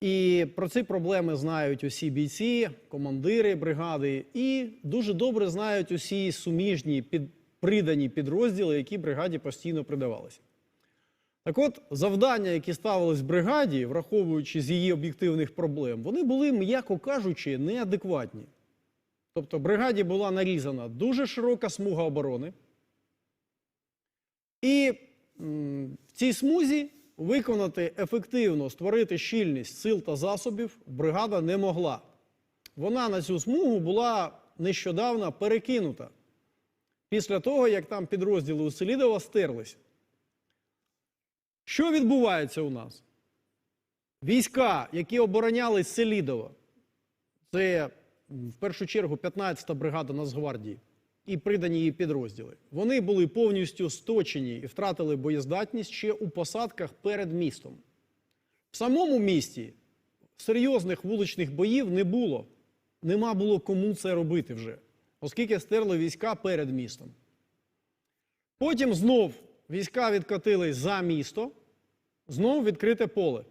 І про ці проблеми знають усі бійці, командири бригади, і дуже добре знають усі суміжні під, придані підрозділи, які бригаді постійно придавалися. Так от, завдання, які ставились бригаді, враховуючи з її об'єктивних проблем, вони були, м'яко кажучи, неадекватні. Тобто, бригаді була нарізана дуже широка смуга оборони, і в цій смузі виконати ефективно, створити щільність сил та засобів бригада не могла. Вона на цю смугу була нещодавно перекинута після того, як там підрозділи у Селідова стерлись. Що відбувається у нас? Війська, які оборонялись Селідова, це в першу чергу 15-та бригада Нацгвардії і придані її підрозділи. Вони були повністю сточені і втратили боєздатність ще у посадках перед містом. В самому місті серйозних вуличних боїв не було. Нема було кому це робити вже, оскільки стерли війська перед містом. Потім знов війська відкотились за місто, знов відкрите поле.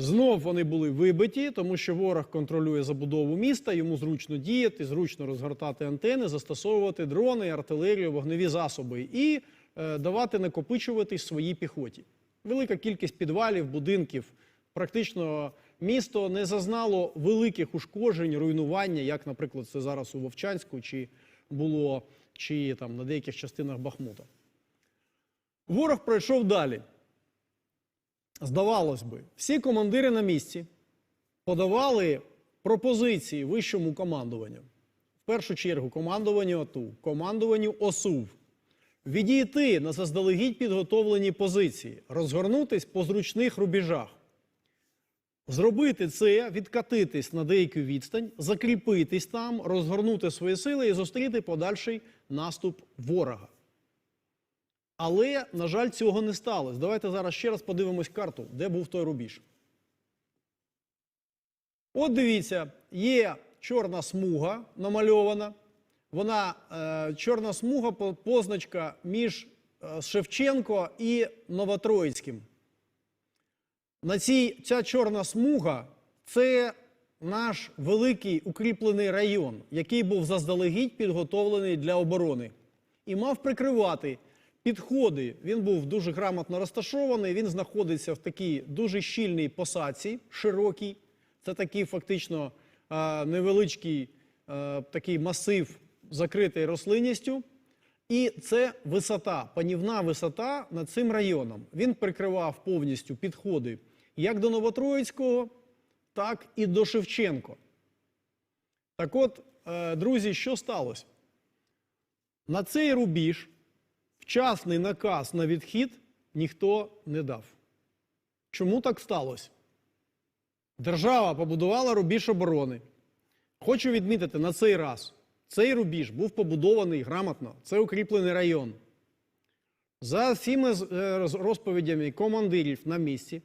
Знов вони були вибиті, тому що ворог контролює забудову міста, йому зручно діяти, зручно розгортати антени, застосовувати дрони, артилерію, вогневі засоби і е, давати накопичуватись своїй піхоті. Велика кількість підвалів, будинків. Практично місто не зазнало великих ушкоджень, руйнування, як, наприклад, це зараз у Вовчанську, чи було чи там на деяких частинах Бахмута. Ворог пройшов далі. Здавалось би, всі командири на місці подавали пропозиції вищому командуванню. В першу чергу командуванню АТУ, командуванню ОСУВ. Відійти на заздалегідь підготовлені позиції, розгорнутись по зручних рубежах. Зробити це, відкатитись на деяку відстань, закріпитись там, розгорнути свої сили і зустріти подальший наступ ворога. Але, на жаль, цього не сталося. Давайте зараз ще раз подивимось карту, де був той рубіж. От дивіться, є чорна смуга намальована. Вона е, чорна смуга, позначка між е, Шевченко і Новотроїцьким. На цій ця чорна смуга це наш великий укріплений район, який був заздалегідь підготовлений для оборони і мав прикривати підходи. Він був дуже грамотно розташований. Він знаходиться в такій дуже щільній посадці, широкій. Це такий фактично е, невеличкий е, такий масив, закритий рослинністю. І це висота, панівна висота над цим районом. Він прикривав повністю підходи як до Новотроїцького, так і до Шевченко. Так от, е, друзі, що сталося? На цей рубіж вчасний наказ на відхід ніхто не дав. Чому так сталося? Держава побудувала рубіж оборони. Хочу відмітити на цей раз. Цей рубіж був побудований грамотно. Це укріплений район. За всіми е, роз- розповідями командирів на місці,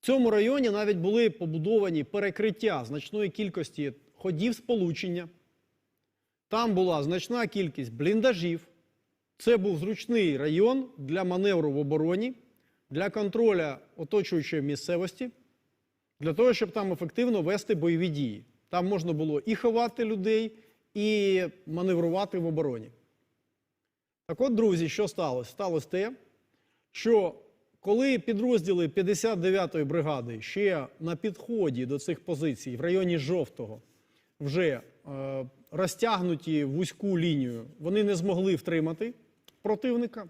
в цьому районі навіть були побудовані перекриття значної кількості ходів сполучення. Там була значна кількість бліндажів. Це був зручний район для маневру в обороні, для контроля оточуючої місцевості, для того, щоб там ефективно вести бойові дії. Там можна було і ховати людей, і маневрувати в обороні. Так от, друзі, що сталося? Сталося те, що коли підрозділи 59-ї бригади ще на підході до цих позицій в районі Жовтого вже е, розтягнуті вузьку лінію, вони не змогли втримати противника.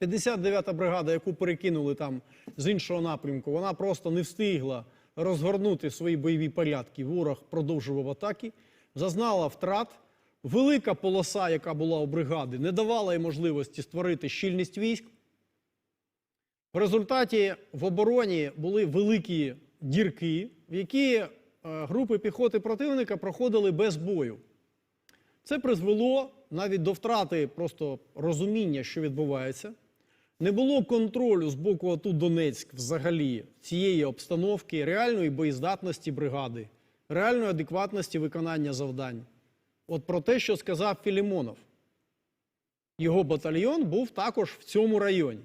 59-та бригада, яку перекинули там з іншого напрямку, вона просто не встигла розгорнути свої бойові порядки. Ворог продовжував атаки, зазнала втрат. Велика полоса, яка була у бригади, не давала їй можливості створити щільність військ. В результаті в обороні були великі дірки, в які е, групи піхоти противника проходили без бою. Це призвело навіть до втрати просто розуміння, що відбувається. Не було контролю з боку АТУ Донецьк взагалі цієї обстановки, реальної боєздатності бригади, реальної адекватності виконання завдань. От про те, що сказав Філімонов. Його батальйон був також в цьому районі.